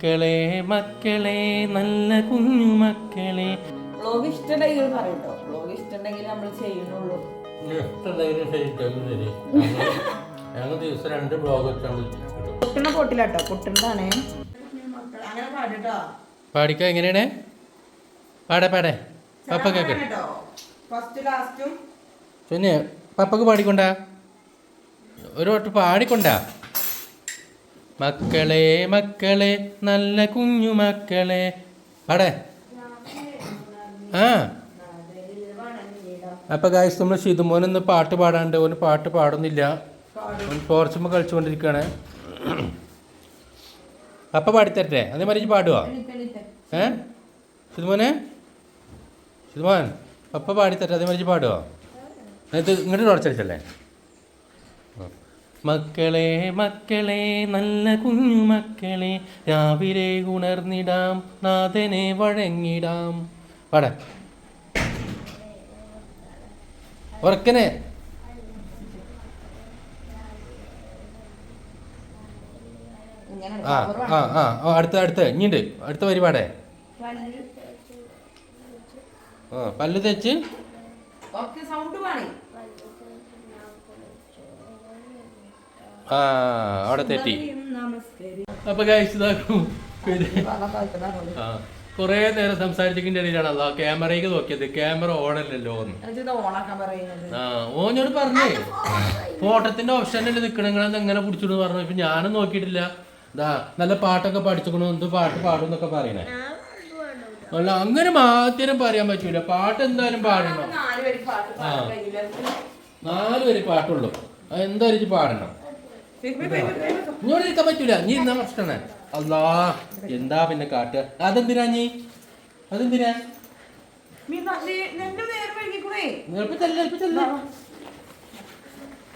മക്കളെ മക്കളെ നല്ല കുഞ്ഞു മക്കളെ. ബ്ലോഗ് ഇഷ്ടമുണ്ടെങ്കിൽ പറയട്ടോ ബ്ലോഗ് ഇഷ്ടമുണ്ടെങ്കിൽ നമ്മൾ ചെയ്യുന്നുള്ളൂ. ഞങ്ങൾ ദിവസം രണ്ട് ബ്ലോഗ് പൊട്ടണ പൊട്ടിലാട്ടോ. പൊട്ടണതാണ് അങ്ങനെ പാടിട്ടോ? പാടിക്ക എങ്ങനെയാണ്? പാടെ പാടെ. പപ്പ കേക്ക്. ഫസ്റ്റ് ലാസ്റ്റും പിന്നെ പപ്പക്ക് പാടിക്കൊണ്ടാ? ഒരു വട്ടം പാടിക്കൊണ്ടാ? മക്കളെ മക്കളെ നല്ല കുഞ്ഞു മക്കളെ. പാടേ. ആ. അപ്പൊ ഗായ്സ് നമ്മൾ ഷിതുമോൻ ഇന്ന് പാട്ട് പാടാണ്ട്. ഓന് പാട്ട് പാടുന്നില്ല. ഓൻ കളിച്ചുകൊണ്ടിരിക്കുകയാണ് അപ്പ പാടിത്തരട്ടെ. അതേമാതിരി പാടുവോ? ഏ? ഷിതുമോനെ? ഷിതുമോൻ പപ്പ പാടിത്തരട്ടെ. അതേമാതിരി പാടുവോ? ഇത് ഇങ്ങോട്ട് തുടച്ചല്ലേ മക്കളെ മക്കളെ നല്ല കുഞ്ഞു മക്കളെ രാവിലെ ഉണർന്നിടാം നാഥനെ വഴങ്ങിടാം. വട. ഉറക്കനെ. ആ ആ ആ അടുത്ത അടുത്ത ഇനിയുണ്ട് അടുത്ത പരിപാടേ ആ പല്ല് തേച്ച്. സൗണ്ട് പാടി ആ അവിടെ തെറ്റി. അപ്പൊ കഴിച്ചതാക്കും പിന്നെ ആ കുറേ നേരം സംസാരിച്ചതിന്റെ ഇടയിലാണ് അതാ ക്യാമറയ്ക്ക് നോക്കിയത്. ക്യാമറ ഓൺ അല്ലല്ലോ ഓഞ്ഞോട് ആ ഓനോട് പറഞ്ഞേ ഫോട്ടത്തിന്റെ ഓപ്ഷനല്ലേ നിക്കണെങ്ങളെന്ന് എങ്ങനെ പിടിച്ചിട്ട് പറഞ്ഞു. ഇപ്പൊ ഞാനും നോക്കിയിട്ടില്ല. ഇതാ നല്ല പാട്ടൊക്കെ പഠിച്ചുക്കണു എന്ത് പാട്ട് പാടും എന്നൊക്കെ പറയണേ. അല്ല അങ്ങനെ മാത്രം പറയാൻ പറ്റൂല. പാട്ട് എന്തായാലും പാടണം. ആ. നാല് വരി പാട്ടുള്ളൂ. എന്തായാലും പാടണം. ഇങ്ങോട്ട് നിൽക്കാൻ പറ്റൂല. നീ എന്നാ പ്രശ്നമാണ്. അല്ലാ എന്താ പിന്നെ കാട്ടുക? അതെന്തിനാ നീ? അതെന്തിനാ?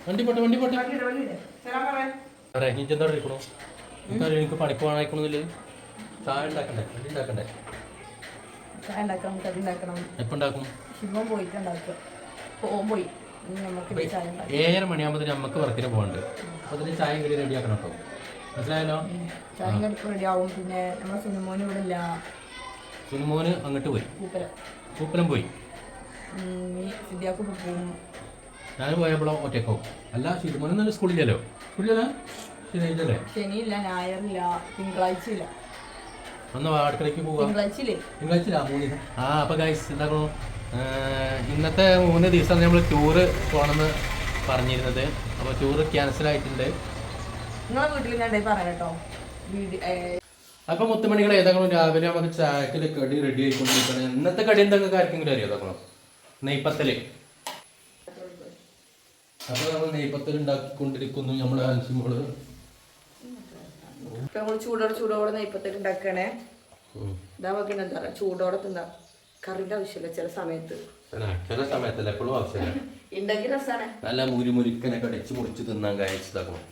വണ്ടി പോട്ടെ വണ്ടി പോട്ടെ. എനിക്കറിയാം എനിക്ക് പണിക്ക് പോകണമായിക്കണമെന്നില്ല ചായ ഉണ്ടാക്കണ്ടേ? വണ്ടി ഉണ്ടാക്കണ്ടേ? ചായ ഉണ്ടാക്കണം കറി ഉണ്ടാക്കണം. എപ്പോൾ ഉണ്ടാക്കും? ശിവൻ പോയിട്ട് ഉണ്ടാക്കുക. പോയി. ഏഴര മണിയാകുമ്പോൾ നമുക്ക് വർക്കിന് പോകണ്ട് അപ്പോൾ അതിന് ചായ കടി റെഡി ആക്കണം കേട്ടോ മനസ്സിലായല്ലോ ചായ റെഡി ആവും. പിന്നെ നമ്മുടെ സുനിമോന് ഇവിടെ ഇല്ല. സുനിമോന് അങ്ങോട്ട് പോയി. കൂപ്പലം പൂപ്പലം പോയി. ഞാൻ പോയപ്പോഴോ ഒറ്റക്കോ അല്ല ശിവമോനൊന്നും സ്കൂളില്ലല്ലോ. സ്കൂളിലല്ല ശനിയാഴ്ചല്ലേ ശനിയില്ല ഞായറില്ല തിങ്കളാഴ്ച ഇല്ല ഒന്ന് അടുക്കളയ്ക്ക് പോവാം. തിങ്കളാഴ്ച ഇല്ലേ തിങ്കളാഴ്ച മൂന്ന് ദിവസം. ആ അപ്പോൾ ഗൈസ് എന്താക്കണു ഇന്നത്തെ മൂന്ന് ദിവസം നമ്മൾ ടൂറ് പോകണമെന്ന് പറഞ്ഞിരുന്നത്. അപ്പോൾ ടൂറ് ക്യാൻസൽ ആയിട്ടുണ്ട്. നിങ്ങളെ വീട്ടിൽ കണ്ടേ പറയാം കേട്ടോ. വീട് അപ്പോൾ മുത്തുമണികൾ ഏതെങ്കിലും രാവിലെ നമുക്ക് ചായക്കിൽ കടി റെഡി ആയിക്കൊണ്ടിരിക്കണം ഇന്നത്തെ കടി എന്തൊക്കെ ആർക്കെങ്കിലും അറിയോ അതാക്കണം നെയ്പ്പത്തൽ അപ്പൊ നമ്മൾ നെയ്പത്തൽ ഉണ്ടാക്കിക്കൊണ്ടിരിക്കുന്നു നമ്മുടെ ആൻസിമോൾ ചൂടോടെ ചൂടോടെ നെയ്പത്തൽ ഉണ്ടാക്കണേ. ഇതാ പറയാ? ചൂടോടെ തിന്നാ. കറിന്റെ ആവശ്യമില്ല ചില സമയത്ത്. ചില സമയത്തല്ല എപ്പോഴും ആവശ്യമില്ല. ഉണ്ടെങ്കിൽ രസാണ്. നല്ല മുരി മുരിക്കനെ കടിച്ച് മുറിച്ച് തിന്നാൻ കഴിച്ചതാക്കണം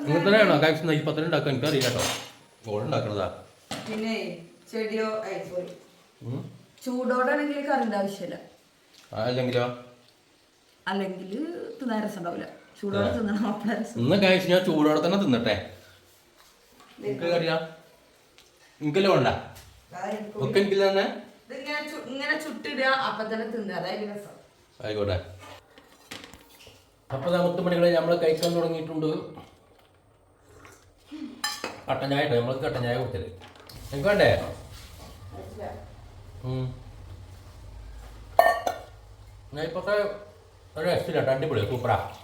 നിങ്ങൾ തന്നെയാണോ ഉണ്ടാക്കാൻ എനിക്ക് അറിയില്ല കേട്ടോ. ഓൾ ഉണ്ടാക്കണതാ. പിന്നെ ചെടിയോ? സോറി ഉം. ചൂടോടെ ആണെങ്കിൽ കറിന്റെ ആവശ്യമില്ല. അല്ലെങ്കിലോ? അല്ലെങ്കിൽ തിന്നാൻ രസം ഉണ്ടാവില്ല ചൂടോടെ തിന്നണം അപ്പഴേ രസം. ഇന്ന് കഴിച്ച് ഞാൻ ചൂടോടെ തന്നെ തിന്നട്ടെ. നിങ്ങൾക്ക് അറിയാം നിങ്ങൾക്കല്ലേ വേണ്ട? ഒക്കെ എനിക്കില്ല തന്നെ? ഇതിങ്ങനെ ചു- ഇങ്ങനെ ചുട്ടിടുക അപ്പൊ തന്നെ തിന്നുക. അതായത് രസം. ആയിക്കോട്ടെ. അപ്പൊ നമുക്ക് മണികളെ നമ്മൾ കഴിക്കാൻ തുടങ്ങിയിട്ടുണ്ട്. കട്ടൻ ചായ ഇട്ടോ? നമ്മൾ കട്ടൻ ചായ കുടിച്ചത് എനിക്ക് വേണ്ടേ? ഉം. ഞാൻ ഇപ്പോഴത്തെ ഒരു രക്ഷയില്ല അടിപൊളിയാണ് സൂപ്പറാ.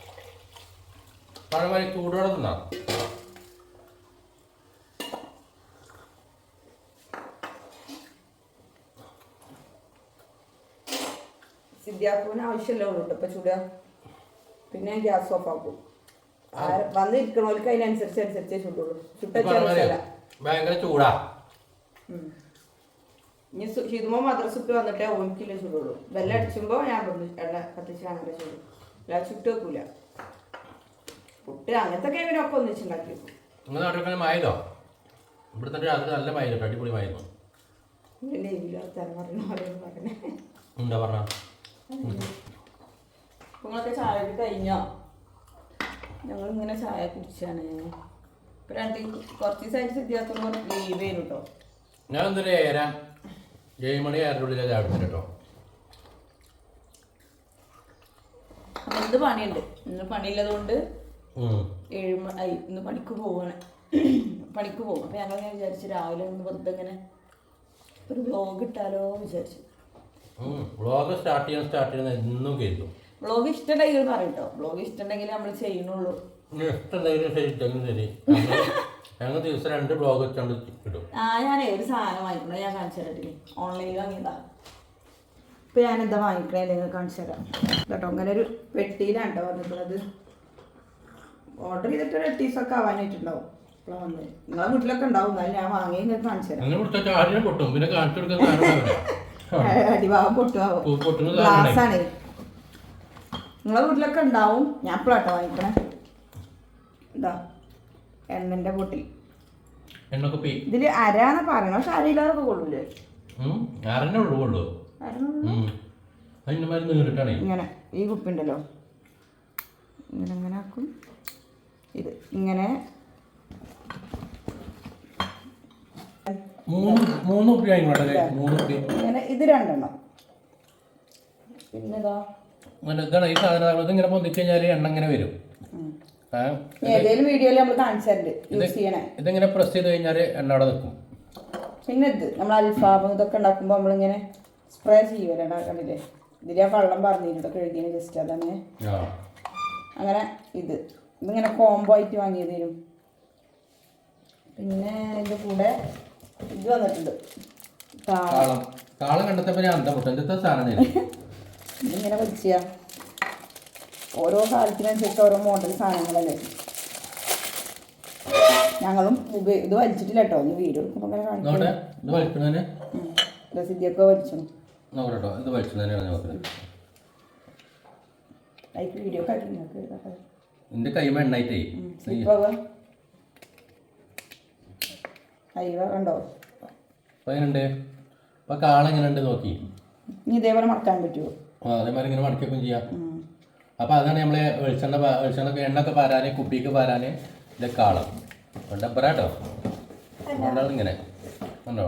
പഴമാതിരി ചൂടോടെ തിന്നാ. സിദ്ധ്യാപ്പൂവിന് ആവശ്യമല്ലേ ഉള്ളൂ ഇപ്പൊ ചൂടുക പിന്നെ ഗ്യാസ് ഓഫ് ആക്കും. വന്നിരിക്കണോർക്ക് അതിനനുസരിച്ച് അനുസരിച്ചേ ചൂടുള്ളൂ. ചുട്ട പഴമാതിരി ഭയങ്കര ചൂടാ. ഇനി ഹിതുമോ മദ്രസ് ഇട്ട് വന്നിട്ടേ ഓനിക്കില്ല ചൂടുള്ളൂ. വെല്ലം അടിച്ചുമ്പോ ഞാൻ എണ്ണ കത്തിച്ച് അങ്ങനെ ചൂടും. അല്ല ചുട്ട് വെക്കൂല. പുട്ട് അങ്ങനത്തെ കേവിനൊക്കെ ഒന്നിച്ചുണ്ടാക്കി വെക്കും നിങ്ങൾ നാട്ടിൽ മായതോ ഇവിടുത്തെ രാത്രി നല്ല മായിരുന്നു അടിപൊളി മായിരുന്നു എന്താ പറഞ്ഞ നിങ്ങളൊക്കെ ചായ കഴിഞ്ഞോ? ഞങ്ങൾ ഇങ്ങനെ ചായ കുടിച്ചാണ്. ഇപ്പൊ രണ്ട് കുറച്ച് ദിവസമായിട്ട് സിദ്ധിയാക്കുമ്പോൾ ലീവ് ചെയ്യും കേട്ടോ ഞാൻ എന്തൊരു ഏര ഏഴ് മണി ഏഴര കേട്ടോ ഇന്ന് പണിയുണ്ട്. ഇന്ന് പണിയില്ലതുകൊണ്ട്. ഏഴ് മണി ഇന്ന് പണിക്ക് പോവാണ്. പണിക്ക് പോകും അപ്പൊ ഞങ്ങൾ ഇങ്ങനെ വിചാരിച്ചു രാവിലെ ഒന്ന് വെറുതെ ഇങ്ങനെ ഒരു വ്ലോഗ് ഇട്ടാലോ വിചാരിച്ചു. വ്ളോഗ് സ്റ്റാർട്ട് ചെയ്യാൻ സ്റ്റാർട്ട് ചെയ്യുന്ന എന്നും കരുതും. ബ്ലോഗ് ഇഷ്ടമുണ്ടെങ്കിൽ പറയട്ടോ വ്ലോഗ് ഇഷ്ടമുണ്ടെങ്കിൽ നമ്മൾ ചെയ്യണുള്ളൂ ഇഷ്ടമുണ്ടെങ്കിലും ശരി ഇട്ടെങ്കിലും ശരി. ഞങ്ങൾ- ദിവസം രണ്ട് ബ്ലോഗ് വെച്ചോണ്ട് ഇടും. ആ ഞാൻ ഒരു സാധനം വാങ്ങിക്കണോ ഞാൻ കാണിച്ചു തരട്ടില്ലേ ഓൺലൈനിൽ വാങ്ങിയതാ. ഇപ്പൊ ഞാൻ എന്താ വാങ്ങിക്കണേ നിങ്ങൾ കാണിച്ചു തരാം. കേട്ടോ അങ്ങനെ ഒരു പെട്ടിയിലാണ് കേട്ടോ വന്നിട്ടുള്ളത്. ഓർഡർ ചെയ്തിട്ട് ഒരു എട്ട് ദിവസമൊക്കെ ആവാനായിട്ടുണ്ടാവും. നിങ്ങളെ വീട്ടിലൊക്കെ ഉണ്ടാവും. എന്നാലും ഞാൻ വാങ്ങി നിങ്ങൾക്ക് കാണിച്ചു തരാം. പൊട്ടും. പിന്നെ കാണിച്ചു സാധനം അടിഭാഗം പൊട്ടുമാവും ഗ്ലാസ് ആണ് നിങ്ങളെ വീട്ടിലൊക്കെ ഉണ്ടാവും. ഞാൻ പ്ലോട്ടോ വാങ്ങിക്കണേ. ഇതാ എണ്ണന്റെ പൊട്ടി ഇതിൽ അരാന്ന് പറയണം. പക്ഷെ അരയില്ലാതൊക്കെ കൊള്ളൂലേ? ഇങ്ങനെ ഈ കുപ്പി ഉണ്ടല്ലോ ഇങ്ങനെ അങ്ങനെ ആക്കും. ഇത് ഇങ്ങനെ മൂന്ന് മൂന്ന് ഉപ്പി ആയിക്കോട്ടെ മൂന്ന് ഉപ്പി ഇങ്ങനെ ഇത് രണ്ടെണ്ണം. പിന്നെ ഇതാ അങ്ങനെ ഇതാണ് ഈ സാധനം. ഇതിങ്ങനെ പൊന്തിച്ച് കഴിഞ്ഞാൽ എണ്ണ ഇങ്ങനെ വരും. ഉം. വീഡിയോയിൽ നമ്മൾ കാണിച്ചു യൂസ് ചെയ്യണേ. ഇതിങ്ങനെ പ്രസ് ചെയ്ത് കഴിഞ്ഞാൽ എണ്ണ അവിടെ നിൽക്കും. പിന്നെ ഇത് നമ്മൾ അൽഫാമും ഇതൊക്കെ ഉണ്ടാക്കുമ്പോൾ നമ്മളിങ്ങനെ സ്പ്രേ ചെയ്യുമല്ലോ കണ്ടില്ലേ? ഇതിൽ ഞാൻ വെള്ളം പറഞ്ഞിട്ട് കഴുകിന് ജസ്റ്റ് അതന്നെ ആ. അങ്ങനെ ഇത്. ഇതിങ്ങനെ കോംബോ ആയിട്ട് വാങ്ങിയത് തരും പിന്നെ ഇതിന്റെ കൂടെ ഇത് വന്നിട്ടുണ്ട്. താളം താളം കണ്ടെത്തപ്പോൾ ഞാൻ അന്തം പൊട്ടും എന്തൊക്കെ സാധനം ഇതിങ്ങനെ വലിച്ച. ഓരോ കാലത്തിനനുസരിച്ച് ഓരോ മോഡൽ സാധനങ്ങളല്ലേ? ഞങ്ങളും ഇത് വലിച്ചിട്ടില്ല കേട്ടോ. ഒന്ന് വീട് എടുക്കുമ്പോൾ അങ്ങനെ കാണിക്കും. വലിച്ചു നോക്കട്ടെ നോക്കുന്നത് വീഡിയോ കാട്ടി നിങ്ങൾക്ക് എന്റെ കൈമ എണ്ണായിട്ടേ. അയ്യോ അപ്പോൾ കാളം എങ്ങനെയുണ്ട് നോക്കി. ഇനി ഇതേപോലെ മറക്കാൻ പറ്റുമോ ആ അതേമാതിരി ഇങ്ങനെ മടക്കുകയും ചെയ്യാം. അപ്പോൾ അതാണ് നമ്മളെ വെളിച്ചെണ്ണ ഒക്കെ വെളിച്ചെണ്ണ എണ്ണൊക്കെ പാരാൻ കുപ്പിക്ക് പാരാൻ ഇത് കാളം. ഡബ്ബറാട്ടോ അതുകൊണ്ടാണ് ഇങ്ങനെ. ഉണ്ടോ?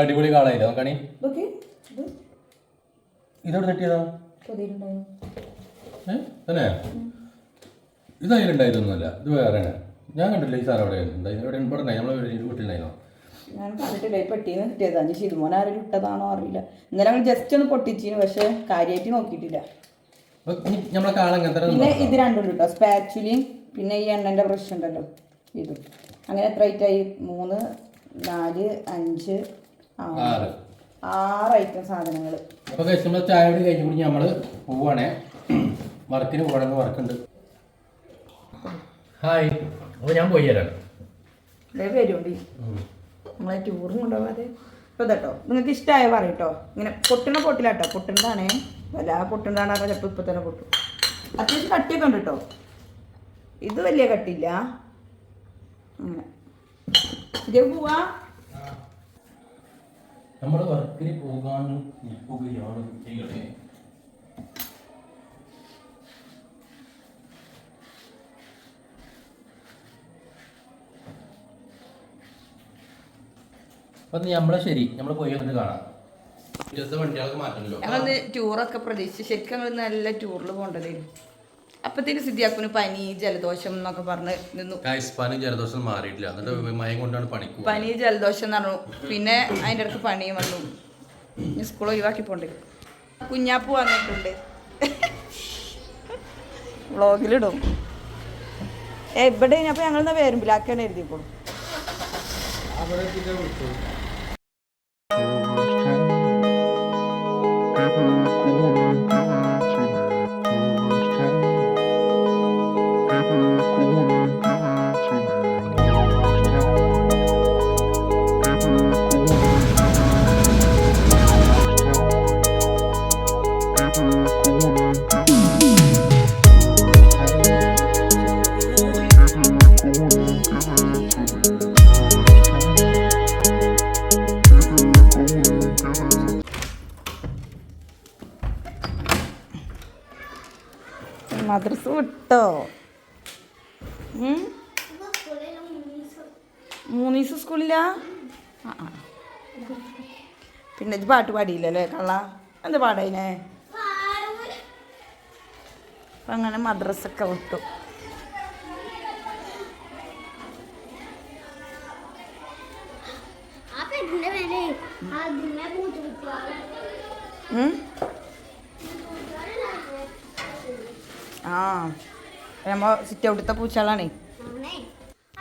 അടിപൊളി കാളായില്ലോ ഇത് ഇതോട് തെറ്റിയതോ തന്നെ? ഇത് അതിലുണ്ടായതൊന്നുമല്ല. ഇത് വേറെയാണ്. ഞാൻ കണ്ടില്ല ഈ സാർ അവിടെ ഇവിടെ ഉണ്ടായി വീട്ടിലുണ്ടായിരുന്നോ? ഞാൻ കണ്ടിട്ടില്ല. ഈ പെട്ടിന്ന് കിട്ടിയതാ. ഇനി ശിരുമോൻ ആരെങ്കിലും ഇട്ടതാണോ അറിയില്ല. ഇന്നലെ ഞങ്ങൾ ജസ്റ്റ് ഒന്ന് പൊട്ടിച്ചിന്. പക്ഷെ കാര്യമായിട്ട് നോക്കിയിട്ടില്ല. പിന്നെ ഇത് രണ്ടും കേട്ടോ സ്പാച്ചുലിയും പിന്നെ ഈ എണ്ണന്റെ ബ്രഷ് ഉണ്ടല്ലോ. ഇതും. അങ്ങനെ എത്ര ആയി? മൂന്ന് നാല് അഞ്ച് ആറ്. ആറ്. ഐറ്റം സാധനങ്ങൾ അപ്പോൾ നമ്മൾ ചായ കൂടി കഴിഞ്ഞ് കൂടി നമ്മൾ പോവാണേ. വർക്കിന് പോകണമെന്ന് വർക്കുണ്ട് ഹായ് അപ്പോൾ ഞാൻ പോയി തരാം വരുമുണ്ട് നമ്മളെ ടൂറും കൊണ്ടുപോകാതെ ഇപ്പൊ ഇതട്ടോ നിങ്ങൾക്ക് ഇഷ്ടമായ പറയട്ടോ. ഇങ്ങനെ പൊട്ടണ പൊട്ടിലാട്ടോ. പൊട്ടണതാണേ വല്ല പൊട്ടണതാണ് ചിലപ്പോൾ ഇപ്പൊ തന്നെ പൊട്ടും. അത്യാവശ്യം കട്ടിയൊക്കെ ഉണ്ട് കേട്ടോ ഇത് വലിയ കട്ടിയില്ല. അങ്ങനെ ഇതേ പോവാ? നമ്മൾ വർക്കിന് പോകാൻ നിൽക്കുകയാണ് ചെയ്യട്ടെ അപ്പം നമ്മളെ ശരി. നമ്മൾ പോയി വന്നിട്ട് കാണാം. ഞങ്ങൾ ടൂറൊക്കെ പ്രതീക്ഷിച്ചു ശരിക്കും ഞങ്ങൾ നല്ല ടൂറിൽ പോകേണ്ടതായിരുന്നു അപ്പത്തേന് സിദ്ധിയാക്കുന് പനി ജലദോഷം എന്നൊക്കെ പറഞ്ഞ് നിന്നു. പനി ജലദോഷം മാറിയിട്ടില്ല. എന്നിട്ട് മയം കൊണ്ടാണ് പണിക്ക് പനി ജലദോഷം എന്ന് പറഞ്ഞു. പിന്നെ അതിന്റെ ഇടയ്ക്ക് പണിയും വന്നു. സ്കൂൾ ഒഴിവാക്കി പോണ്ടേ. കുഞ്ഞാപ്പൂ വന്നിട്ടുണ്ട്. വ്ളോഗിലിടും. ഏ ഇവിടെ കഴിഞ്ഞപ്പോൾ ഞങ്ങൾ വേരുമ്പിലാക്കാണ് എഴുതിക്കോളും. മദ്രസ വിട്ടോ ഉം? മൂന്ന് ദിവസം സ്കൂളില്ല പിന്നെ ഇത് പാട്ട് പാടിയില്ലല്ലേ കള്ള? എന്താ പാടതിനെ അപ്പം അങ്ങനെ മദ്രസൊക്കെ വിട്ടു. ആ. നമ്മ സിറ്റ് ഔട്ടത്തെ പൂച്ചകളാണേ. അപ്പോൾ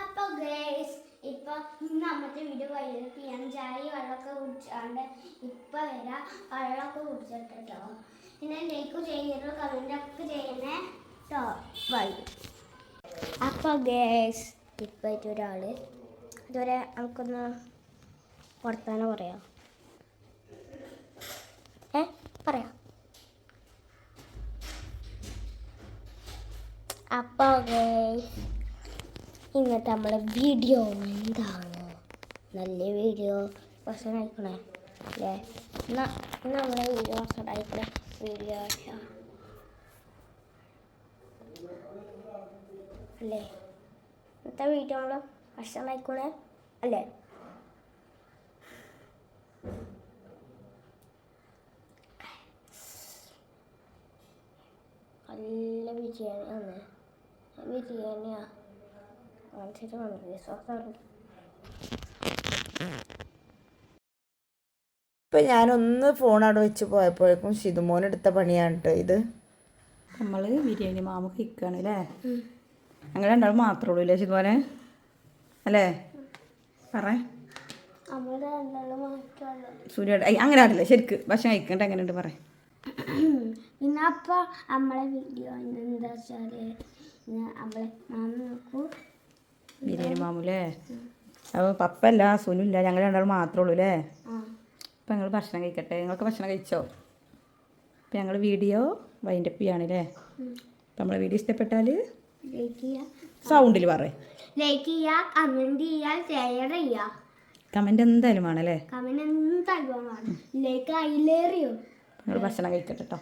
അപ്പൊ ഗേസ് ഇപ്പൊ നമ്മത്തെ വീഡിയോ വൈകിട്ട് ചെയ്യാൻ ചായ വെള്ളമൊക്കെ കുടിച്ചാണ്ട് ഇപ്പൊ വരാം. വെള്ളമൊക്കെ കുടിച്ചിട്ടോ പിന്നെ ലൈക്ക് ഇതുവരെ നമുക്കൊന്ന് വർത്താനം പറയാം. ഏ പറയാം. അപ്പോൾ ഇന്നത്തെ നമ്മളെ വീഡിയോ എന്താണ്? നല്ല വീഡിയോ കഴിക്കണേ അല്ലേ? എന്നാ ഇന്ന് നമ്മളെ വീഡിയോ കഴിക്കണ വീഡിയോ അല്ലേ? ഇന്നത്തെ വീഡിയോ നമ്മൾ കഴിക്കണേ അല്ലേ? നല്ല ബിരിയാണിയാണ് ബിരിയാണിയാ കാണിച്ചിട്ട് വന്നു വിശ്വാസം ഇപ്പം ഞാനൊന്ന് ഫോൺ അവിടെ വെച്ച് പോയപ്പോഴേക്കും ഷിതുമോൻ എടുത്ത പണിയാണ് കേട്ടോ ഇത്. നമ്മൾ ബിരിയാണി മാമ കഴിക്കുകയാണ് അല്ലേ ഞങ്ങൾ രണ്ടാളും മാത്രമേ ഉള്ളൂ അല്ലേ ഷിതുമോനെ അല്ലേ? പറ. നമ്മൾ രണ്ടാളും മാത്രമല്ല സൂര്യ അങ്ങനെ ആടില്ല ശരിക്ക് ഭക്ഷണം കഴിക്കണ്ട എങ്ങനെയുണ്ട് പറ. പിന്നെ അപ്പോൾ നമ്മളെ വീഡിയോ എന്താ വെച്ചാൽ ബിരിയാണി മാമുലേ? അപ്പോൾ പപ്പല്ല സുനില്ല ഞങ്ങൾ രണ്ടാൾ മാത്രമേ ഉള്ളൂ അല്ലേ? അപ്പം ഞങ്ങൾ ഭക്ഷണം കഴിക്കട്ടെ. നിങ്ങൾക്ക് ഭക്ഷണം കഴിച്ചോ? അപ്പം ഞങ്ങൾ വീഡിയോ വൈൻഡ് അപ്പ് ചെയ്യാണല്ലേ? അപ്പം നമ്മളെ വീഡിയോ ഇഷ്ടപ്പെട്ടാൽ സൗണ്ടിൽ പറയേ. ലൈക്ക് ചെയ്യുക കമന്റ് ചെയ്യുക ഷെയർ ചെയ്യുക കമന്റ് എന്തായാലും വേണം അല്ലേ? കമന്റ് എന്തായാലും വേണം. ലൈക്ക് അതിലേറിയോ നിങ്ങൾ ഭക്ഷണം കഴിക്കട്ടെ കേട്ടോ